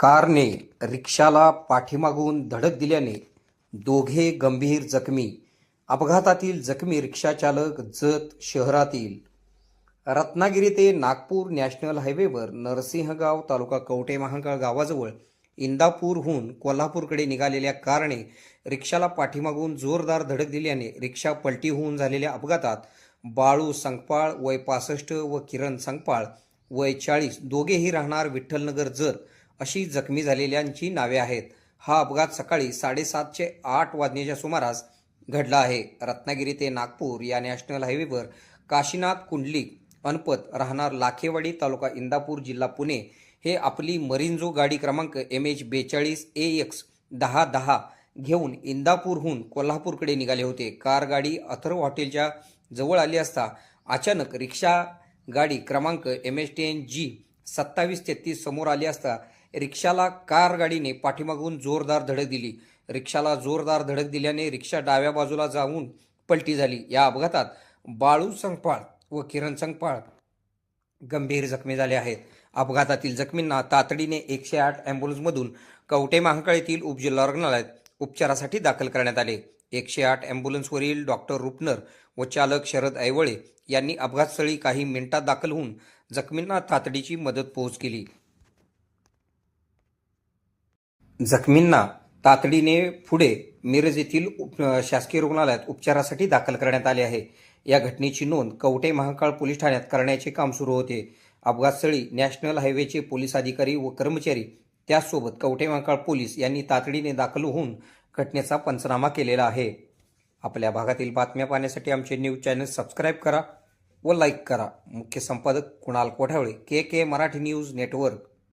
कारने रिक्षाला पाठीमागून धडक दिल्याने दोघे गंभीर जखमी. अपघातातील जखमी रिक्षाचालक जत शहरातील रत्नागिरी ते नागपूर नॅशनल हायवेवर नरसिंहगाव तालुका कवटे महांकाळ गावाजवळ इंदापूरहून कोल्हापूरकडे निघालेल्या कारने रिक्षाला पाठीमागून जोरदार धडक दिल्याने रिक्षा पलटी होऊन झालेल्या अपघातात बाळू संकपाळ वय पासष्ट व किरण संगपाळ वय चाळीस दोघेही राहणार विठ्ठलनगर जत अशी जखमी झालेल्यांची नावे आहेत. हा अपघात सकाळी साडेसातचे आठ वाजण्याच्या सुमारास घडला आहे. रत्नागिरी ते नागपूर या नॅशनल हायवेवर काशीनाथ कुंडली अनपत राहणार लाखेवाडी तालुका इंदापूर जिल्हा पुणे हे आपली मरिंजो गाडी क्रमांक एम एच बेचाळीस ए एक्स दहा दहा घेऊन इंदापूरहून कोल्हापूरकडे निघाले होते. कार गाडी अथर्व हॉटेलच्या जवळ आली असता अचानक रिक्षा गाडी क्रमांक M H T N G सत्तावीस तेहतीस समोर आली असता रिक्षाला कार गाडीने पाठीमागून जोरदार धडक दिली. रिक्षाला जोरदार धडक दिल्याने रिक्षा डाव्या बाजूला जाऊन पलटी झाली. या अपघातात बाळू संगपाळ व किरण संगपाळ गंभीर जखमी झाले आहेत. अपघातातील जखमींना तातडीने एकशे आठ ॲम्ब्युलन्समधून कवटे महाकाळ येथील उपजिल्हा रुग्णालयात उपचारासाठी दाखल करण्यात आले. एकशे आठ ॲम्ब्युलन्सवरील डॉक्टर रुपनर व चालक शरद ऐवळे यांनी अपघातस्थळी काही मिनिटात दाखल होऊन जखमींना तातडीची मदत पोहोच केली. जखमींना तातडीने पुढे मिरज येथील उप- शासकीय रुग्णालयात उपचारासाठी दाखल करण्यात आले आहे. या घटनेची नोंद कवटे महाकाळ पोलीस ठाण्यात करण्याचे काम सुरू होते. अपघातस्थळी नॅशनल हायवेचे पोलीस अधिकारी व कर्मचारी त्याचसोबत कवटे महाकाळ पोलीस यांनी तातडीने दाखल होऊन घटनेचा पंचनामा केलेला आहे. आपल्या भागातील बातम्या पाहण्यासाठी आमचे न्यूज चॅनल सबस्क्राईब करा व लाईक करा. मुख्य संपादक Kunal Kothawale K K Marathi news network.